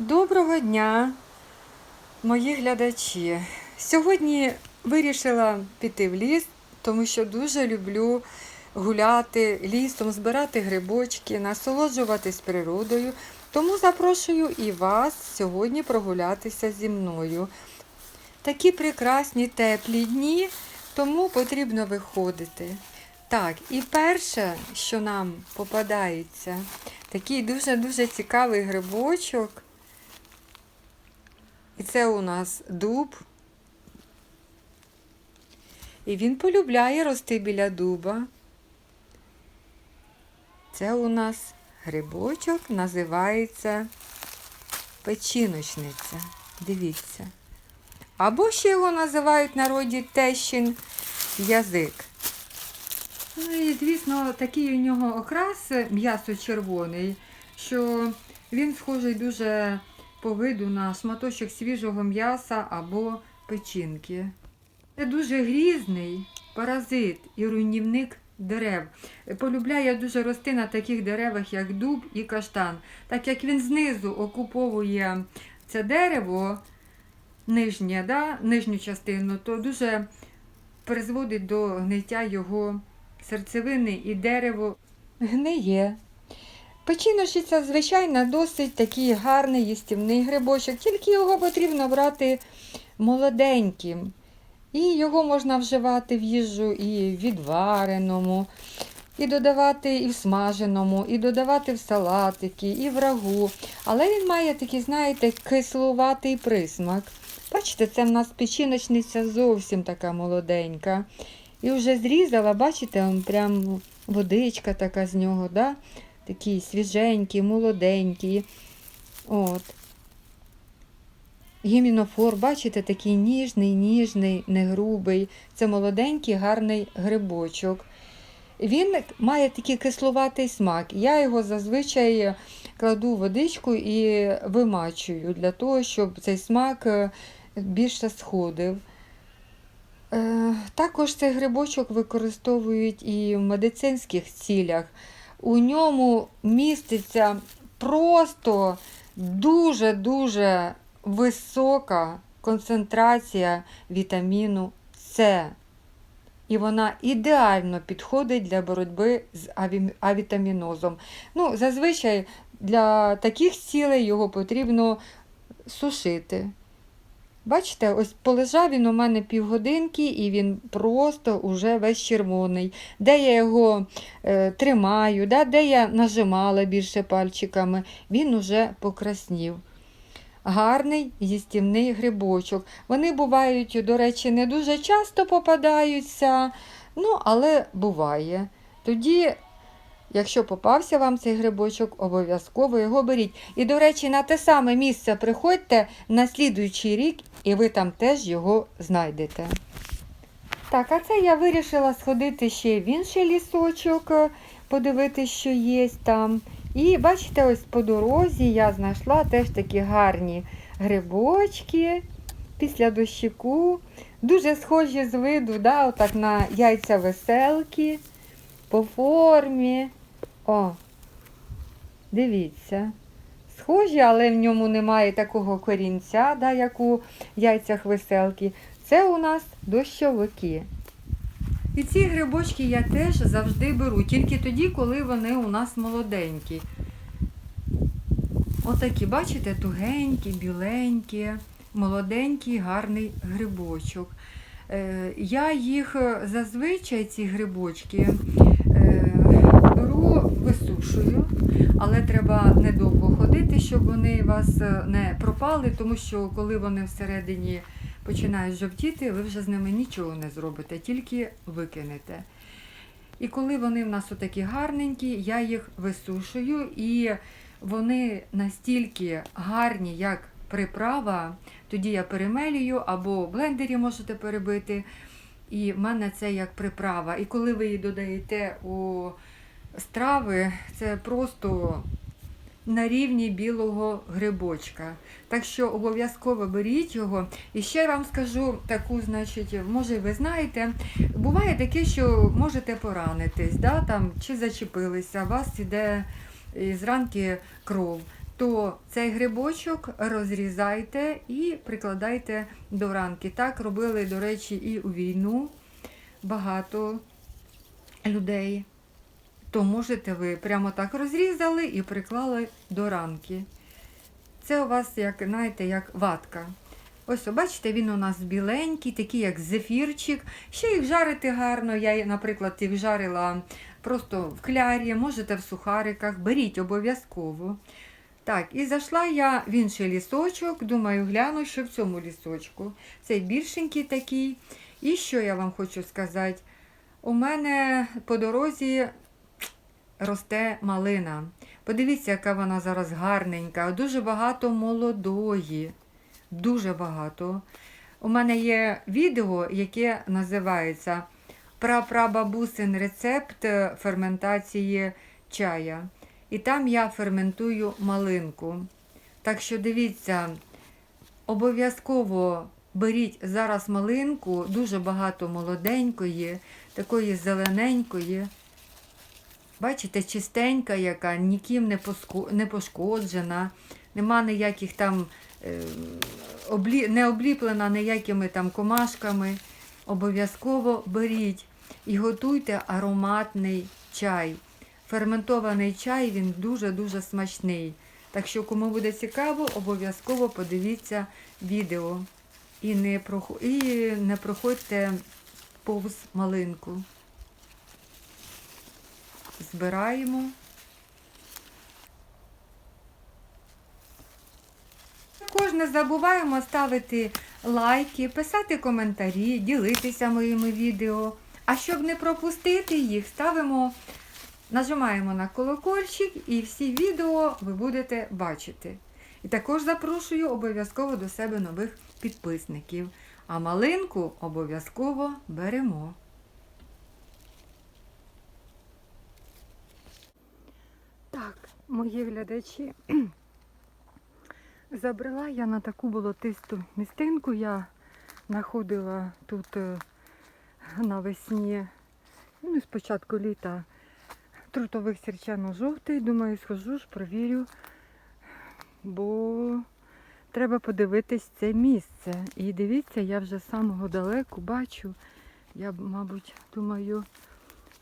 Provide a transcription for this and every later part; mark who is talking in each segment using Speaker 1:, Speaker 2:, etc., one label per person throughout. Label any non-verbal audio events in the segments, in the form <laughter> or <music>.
Speaker 1: Доброго дня, мої глядачі. Сьогодні вирішила піти в ліс, тому що дуже люблю гуляти лісом, збирати грибочки, насолоджуватись природою. Тому запрошую і вас сьогодні прогулятися зі мною. Такі прекрасні теплі дні, тому потрібно виходити. Так, і перше, що нам попадається, такий дуже-дуже цікавий грибочок. І це у нас дуб. І він полюбляє рости біля дуба. Це у нас грибочок називається печіночниця. Дивіться. Або ще його називають в народі тещин язик. Ну і, звісно, такий у нього окрас м'ясо червоний, що він схожий дуже по виду на шматочок свіжого м'яса або печінки. Це дуже грізний паразит і руйнівник дерев. Полюбляє дуже рости на таких деревах, як дуб і каштан. Так як він знизу окуповує це дерево, нижнє, да, нижню частину, то дуже призводить до гниття його серцевини і дерево гниє. Печіночиця, звичайно, досить такий гарний їстівний грибочок, тільки його потрібно брати молоденьким. І його можна вживати в їжу і в відвареному, і додавати і в смаженому, і додавати в салатики, і в рагу. Але він має такий, знаєте, кислуватий присмак. Бачите, це в нас печіночниця зовсім така молоденька. І вже зрізала, бачите, прям водичка така з нього. да? Такий свіженький, молоденький. От. Гімінофор, бачите, такий ніжний, ніжний, не грубий. Це молоденький, гарний грибочок. Він має такий кисловатий смак. Я його зазвичай кладу в водичку і вимачую для того, щоб цей смак е, більше сходив. Е, Також цей грибочок використовують і в медицинських цілях. У ньому міститься просто дуже-дуже висока концентрація вітаміну С. І вона ідеально підходить для боротьби з авітамінозом. Ну, зазвичай для таких цілей його потрібно сушити. Бачите, ось полежав він у мене півгодинки, і він просто уже весь червоний. Де я його е, тримаю, да, де я нажимала більше пальчиками, він уже покраснів. Гарний їстівний грибочок. Вони бувають, до речі, не дуже часто попадаються, ну, але буває. Тоді, якщо попався вам цей грибочок, обов'язково його беріть. І, до речі, на те саме місце приходьте на слідуючий рік, і ви там теж його знайдете. Так, а це я вирішила сходити ще в інший лісочок, е, подивитися, що є там. І бачите, ось по дорозі я знайшла теж такі гарні грибочки після дощику. Дуже схожі з виду, да, отак на яйця веселки, по формі. О, дивіться. Схожі, але в ньому немає такого корінця, да, як у яйцях веселки. Це у нас дощовики. І ці грибочки я теж завжди беру, тільки тоді, коли вони у нас молоденькі. Отакі, бачите, тугенькі, біленькі, молоденький, гарний грибочок. Е, Я їх зазвичай, ці грибочки, е, беру, висушую, але треба недовго ходити, щоб вони вас е, не пропали, тому що коли вони всередині починають жовтіти, ви вже з ними нічого не зробите, тільки викинете. І коли вони в нас отакі гарненькі, я їх висушую, і вони настільки гарні, як приправа, тоді я перемелюю або в блендері можете перебити. І в мене це як приправа. І коли ви її додаєте у страви, це просто на рівні білого грибочка. Так що обов'язково беріть його. І ще вам скажу таку, значить, може ви знаєте, буває таке, що можете поранитись, да, там, чи зачепилися, у вас іде із ранки кров. то цей грибочок розрізайте і прикладайте до ранки. Так робили, до речі, і у війну багато людей. То можете ви прямо так розрізали і приклали до ранки. Це у вас, як, знаєте, як ватка. Ось, бачите, він у нас біленький, такий як зефірчик. Ще їх жарити гарно. Я, наприклад, їх жарила просто в клярі, можете в сухариках. Беріть обов'язково. Так, і зайшла я в інший лісочок. Думаю, гляну, що в цьому лісочку. Цей більшенький такий. І що я вам хочу сказати? У мене по дорозі росте малина. Подивіться, яка вона зараз гарненька. Дуже багато молодої. Дуже багато. У мене є відео, яке називається Прапрабабусин рецепт ферментації чая. І там я ферментую малинку. Так що дивіться, обов'язково беріть зараз малинку, дуже багато молоденької, такої зелененької. Бачите, чистенька, яка ніким не, пошкоджена, нема ніяких там е, облі... не обліплена ніякими там комашками. Обов'язково беріть і готуйте ароматний чай. Ферментований чай він дуже-дуже смачний. Так що, кому буде цікаво, обов'язково подивіться відео. І не, прохо... і не проходьте повз малинку. Збираємо. Також не забуваємо ставити лайки, писати коментарі, ділитися моїми відео. А щоб не пропустити їх, ставимо, нажимаємо на колокольчик і всі відео ви будете бачити. І також запрошую обов'язково до себе нових підписників. А малинку обов'язково беремо. Так, мої глядачі. <clears throat> Забрала я на таку болотисту містинку. Я знаходила тут е, навесні, ну, спочатку літа, трутових сірчано-жовтий. Думаю, схожу ж, провірю, бо треба подивитись це місце. І дивіться, я вже самого далеку бачу. Я, мабуть, думаю,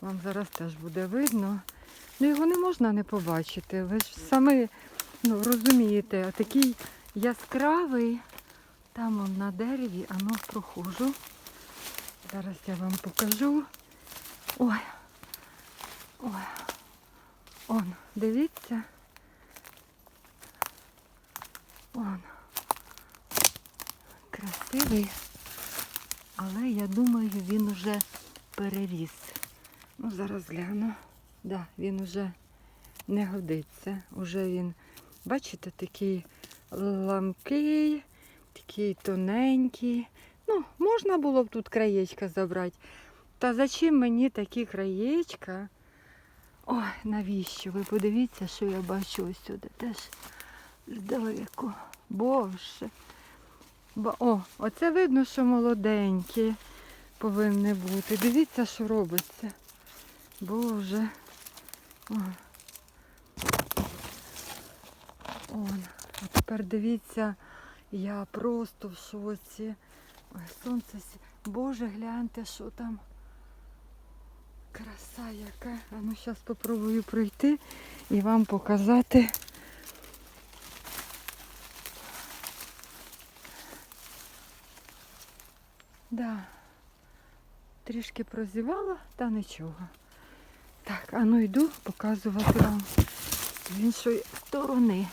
Speaker 1: вам зараз теж буде видно. Ну його не можна не побачити. Ви ж самі ну, розумієте, такий яскравий. Там он на дереві, а ну прохожу. Зараз я вам покажу. Ой. Ой. Он, дивіться. Он. Красивий. Але я думаю, він уже переріс. Ну, зараз гляну. Да, він уже не годиться. Уже він, бачите, такий ламкий, такий тоненький. Ну, можна було б тут краєчка забрати. Та зачем мені такі краєчка? Ой, навіщо? Ви подивіться, що я бачу ось сюди теж здалеку. Боже. Ба- О, оце видно, що молоденькі повинні бути. Дивіться, що робиться. Боже. О. Он. А тепер дивіться, я просто в шоці. Ой, сонце. Боже, гляньте, що там. Краса яка. А ну зараз спробую пройти і вам показати. Да. Трішки прозівала, та нічого. Так, а ну йду показувати вам з іншої сторони.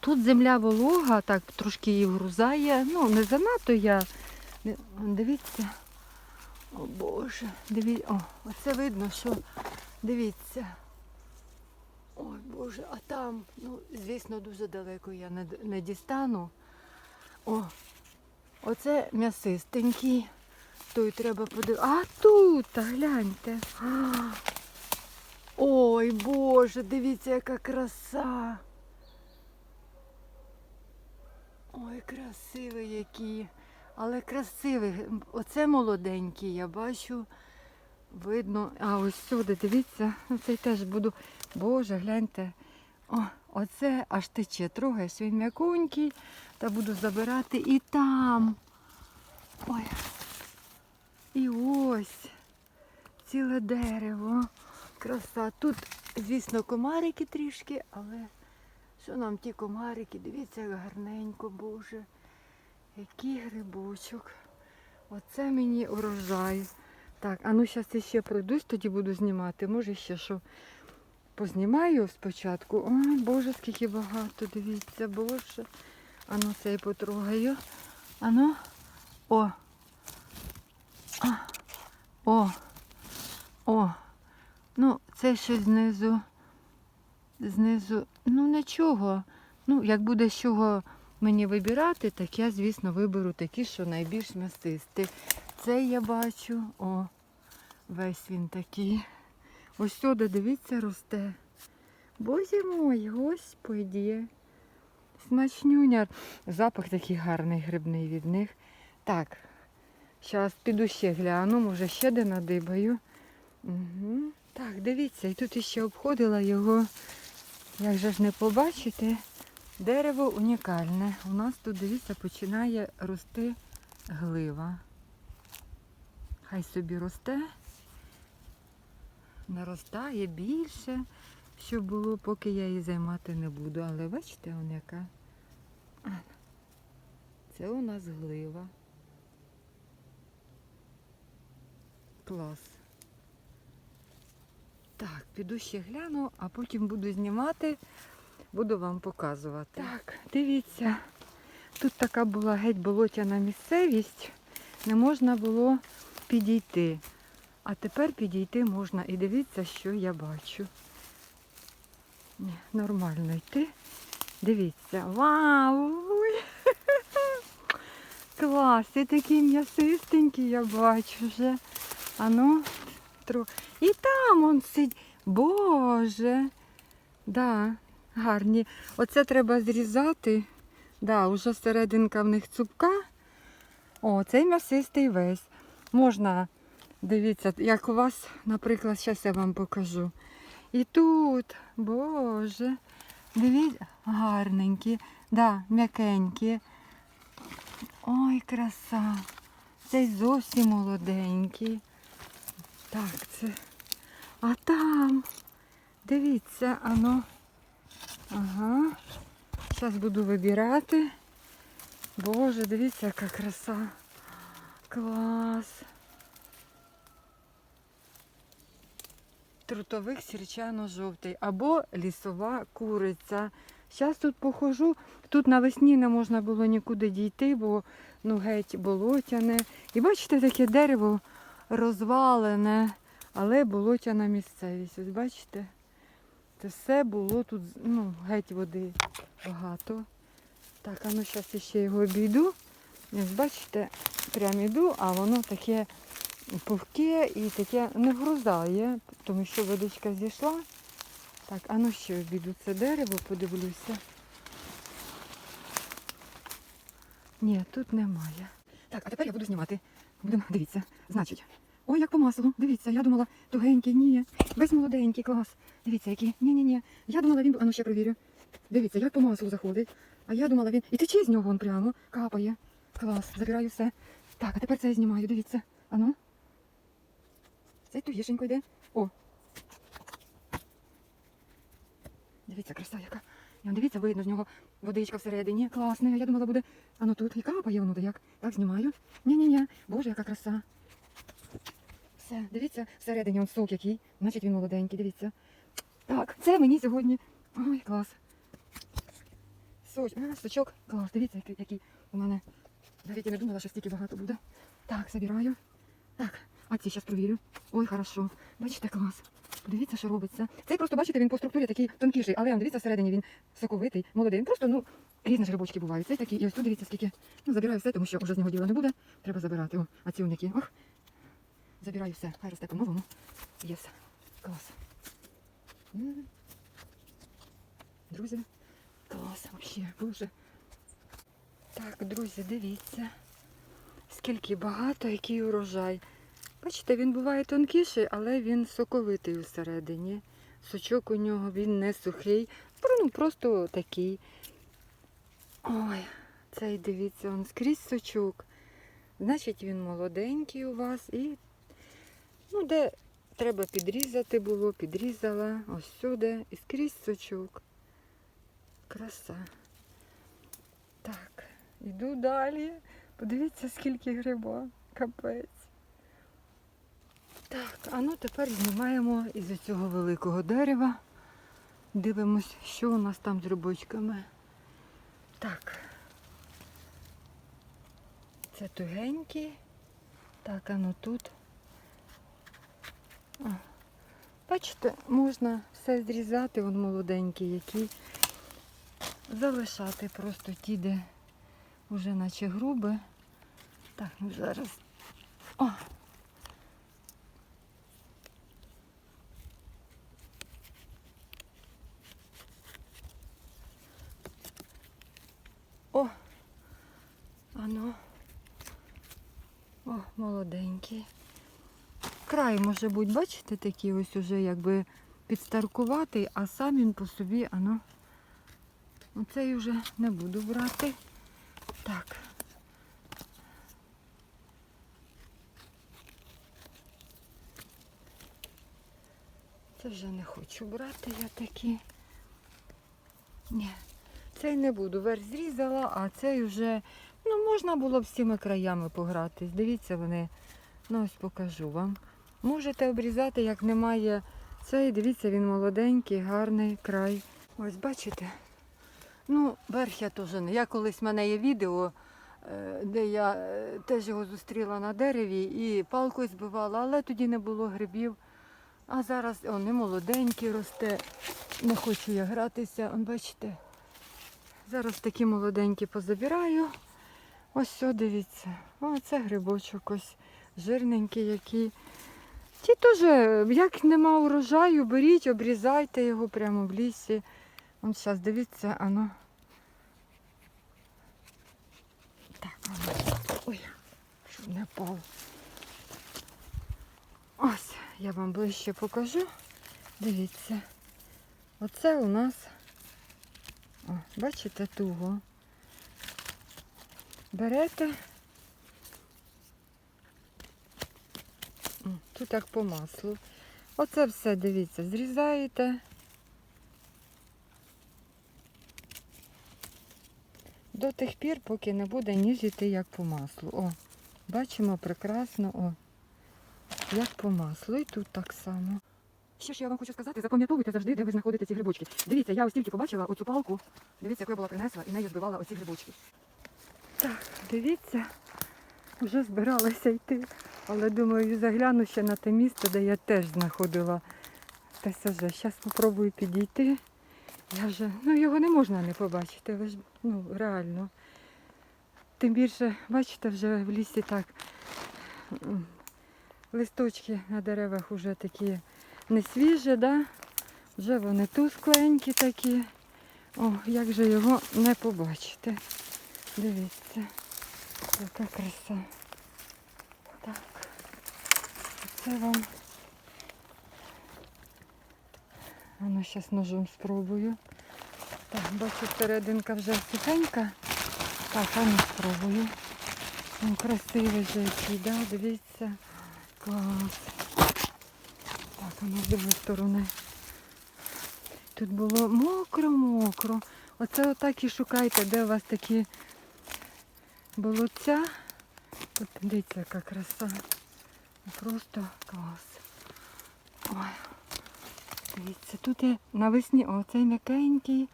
Speaker 1: Тут земля волога, так трошки її вгрузає. Ну, не занадто я. Дивіться. О Боже, дивіться. О, оце видно, що дивіться. Ой Боже, а там, ну, звісно, дуже далеко я не, не дістану. О, оце м'ясистенький. Той треба подивитися. А тут, гляньте. Ой, Боже, дивіться, яка краса. Ой, красивий який. Але красивий. Оце молоденький, я бачу. Видно. А ось сюди, дивіться, Ну, цей теж буду. Боже, гляньте. О, Оце аж тече. Трогаєш він м'яконький, та буду забирати і там. Ой. І ось ціле дерево. Краса. Тут, звісно, комарики трішки, але що нам ті комарики? Дивіться, як гарненько, Боже. Який грибочок. Оце мені урожай. Так, а ну зараз я ще пройдусь, тоді буду знімати. Може ще що познімаю спочатку. Ой, Боже, скільки багато, дивіться, Боже. А ну цей потрогаю. А ну. О. О. О. Ну, це ще знизу. Знизу. Ну нічого. Ну, як буде з чого мені вибирати, так я, звісно, виберу такі, що найбільш м'ясисті. Це я бачу. О, весь він такий. Ось сюди, дивіться, росте. Боже мой, господі. Смачнюня. Запах такий гарний грибний від них. Так, зараз піду ще гляну, може ще де надибаю. Угу. Так, дивіться, і тут іще обходила його. Як же ж не побачите, дерево унікальне. У нас тут, дивіться, починає рости глива. Хай собі росте, наростає більше, щоб було, поки я її займати не буду. Але бачите, вон яка. Це у нас глива. Клас. Так, піду ще гляну, а потім буду знімати, буду вам показувати. Так, дивіться, тут така була геть болотяна місцевість, не можна було підійти. А тепер підійти можна. І дивіться, що я бачу. Ні, нормально йти. Дивіться. Вау! <laughs> Клас! І такий м'ясистенький я бачу вже. Ану, тру. І там он сидить. Боже. Да, гарні. Оце треба зрізати. Да, уже серединка в них цупка. О, цей м'ясистий весь. Можна, дивіться, як у вас, наприклад, зараз я вам покажу. І тут, боже, дивіться, гарненькі, да, м'якенькі. Ой, краса. Цей зовсім молоденький. Так, це. А там. Дивіться, ано. Ага. Зараз буду вибирати. Боже, дивіться, яка краса. Клас. Трутовик сірчано-жовтий або лісова куриця. Зараз тут похожу. Тут навесні не можна було нікуди дійти, бо ну геть болотяне. І бачите, таке дерево розвалене, але болотяна місцевість. Ось бачите? Це все було тут, ну, геть води багато. Так, а ну зараз ще його обійду. Ось бачите, прям іду, а воно таке пухке і таке не грузає, тому що водичка зійшла. Так, а ну ще обійду це дерево, подивлюся. Ні, тут немає. Так, а тепер я буду знімати. Будемо, дивіться, значить. Ой, як по маслу. Дивіться, я думала, тугенький, ні. Весь молоденький, клас. Дивіться, який. Ні-ні-ні. Я думала, він. А ну ще провірю. Дивіться, як по маслу заходить. А я думала, він. І тече з нього він прямо, капає. Клас, забираю все. Так, а тепер це я знімаю, дивіться. А ну. Цей тугішенько йде. О. Дивіться, краса яка. І он, дивіться, видно з нього водичка всередині. Класне. Я думала, буде. А ну тут і капає воно, як. Так, знімаю. Ні-ні-ні. Боже, яка краса. Все, дивіться, всередині он сок який. Значить він молоденький, дивіться. Так, це мені сьогодні. Ой, клас. Соч, а. Клас, дивіться, який, який у мене. Навіть я не думала, що стільки багато буде. Так, забираю. Так, а ці зараз провірю. Ой, хорошо. Бачите, клас. Подивіться, що робиться. Цей просто, бачите, він по структурі такий тонкіший, але дивіться, всередині він соковитий, молодий. Він просто, ну, різні ж грибочки бувають. Цей такий. І ось тут дивіться, скільки. Ну, забираю все, тому що вже з нього діла не буде. Треба забирати. О, а ці уніки. Ох. Забираю все. Хай росте по-новому. Єс. Клас. Друзі. Клас, вообще, боже. Так, друзі, дивіться. Скільки багато, який урожай. Бачите, він буває тонкіший, але він соковитий усередині. Сочок у нього він не сухий. Ну, просто такий. Ой, цей дивіться, он скрізь сочок. Значить, він молоденький у вас і ну, де треба підрізати було, підрізала. Ось сюди і скрізь сочок. Краса. Так, іду далі. Подивіться, скільки гриба. Капець. Так, а ну тепер знімаємо із цього великого дерева. Дивимось, що у нас там з грибочками. Так. Це тугенькі. Так, а ну тут. Бачите, можна все зрізати, вон молоденькі, які залишати просто ті, де вже наче грубе. Так, ну зараз. О! О! Ано. О, молоденький. Край може бути, бачите, такий ось уже якби підстаркуватий, а сам він по собі, ано. Оцей вже не буду брати. Так. Це вже не хочу брати я такі. Ні, цей не буду. Верх зрізала, а цей вже, ну, можна було б всіми краями погратись. Дивіться, вони, ну ось покажу вам. Можете обрізати, як немає цей, дивіться, він молоденький, гарний край. Ось бачите? Ну, верх я теж не. Я колись в мене є відео, е, де я е, теж його зустріла на дереві і палкою збивала, але тоді не було грибів. А зараз он і молоденький росте. Не хочу я гратися. Он, бачите. Зараз такі молоденькі позабираю. Ось все, дивіться. О, це грибочок ось жирненький який. Ті теж, як нема урожаю, беріть, обрізайте його прямо в лісі. Вон зараз дивіться, ано. Так, ано. Ой, щоб не впав. Ось, я вам ближче покажу. Дивіться. Оце у нас, о, бачите, туго. Берете. Тут так по маслу. Оце все, дивіться, зрізаєте. До тих пір, поки не буде ніжити як по маслу. О, бачимо прекрасно, о, як по маслу. І тут так само. Що ж я вам хочу сказати, запам'ятовуйте завжди, де ви знаходите ці грибочки. Дивіться, я ось тільки побачила оцю палку, дивіться, яку я була принесла, і нею збивала оці грибочки. Так, дивіться, вже збиралася йти. Але думаю, загляну ще на те місце, де я теж знаходила ТСЖ. Зараз спробую підійти. Я вже, ну його не можна не побачити, ви ж, ну, реально. Тим більше, бачите, вже в лісі так листочки на деревах вже такі не свіжі, да? вже вони тускленькі такі. О, як же його не побачити. Дивіться, яка краса. Так, це вам. Ну зараз ножом спробую. Так, бачу, серединка вже сухенька. Так, а ну спробую. Він красивий же який, да? дивіться. Клас. Так, а ну з другої сторони. Тут було мокро-мокро. Оце отак і шукайте, де у вас такі болоця. Тут дивіться, яка краса. Просто клас. Ой. Дивіться, тут є навесні оцей м'якенький.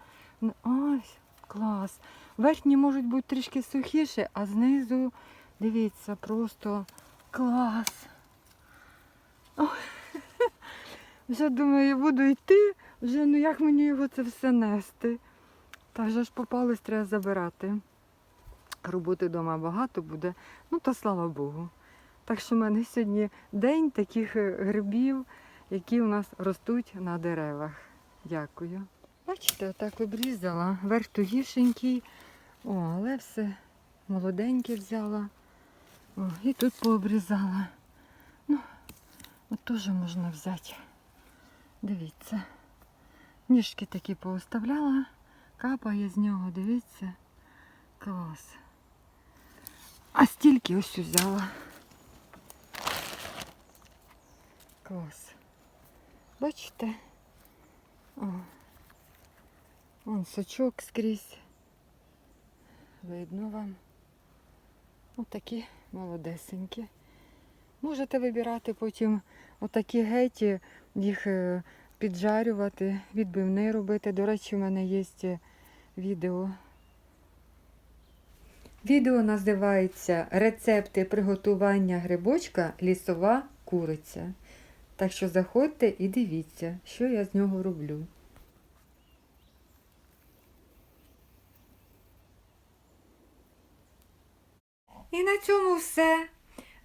Speaker 1: Ось, клас. Верхні можуть бути трішки сухіші, а знизу, дивіться, просто клас. Ой. <laughs> Вже думаю, буду йти, вже ну як мені його це все нести. Та вже ж попались, треба забирати. Роботи вдома багато буде, ну то слава Богу. Так що в мене сьогодні день таких е, грибів, які у нас ростуть на деревах. Дякую. Бачите, отак обрізала. Верх тугішенький, о, але все молоденьке взяла. О, і тут пообрізала. Ну, от теж можна взяти. Дивіться. Ніжки такі пооставляла, капає з нього, дивіться. Клас. А стільки ось взяла. Клас. Бачите? О. Вон сочок скрізь. Видно вам. Отакі молодесенькі. Можете вибирати потім отакі геті, їх е, піджарювати, відбивни робити. До речі, в мене є е, відео. Відео називається Рецепти приготування грибочка лісова куриця. Так що заходьте і дивіться, що я з нього роблю. І на цьому все.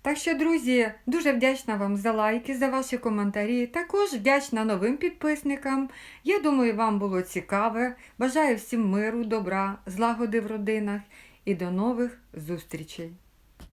Speaker 1: Так що, друзі, дуже вдячна вам за лайки, за ваші коментарі. Також вдячна новим підписникам. Я думаю, вам було цікаве. Бажаю всім миру, добра, злагоди в родинах і до нових зустрічей!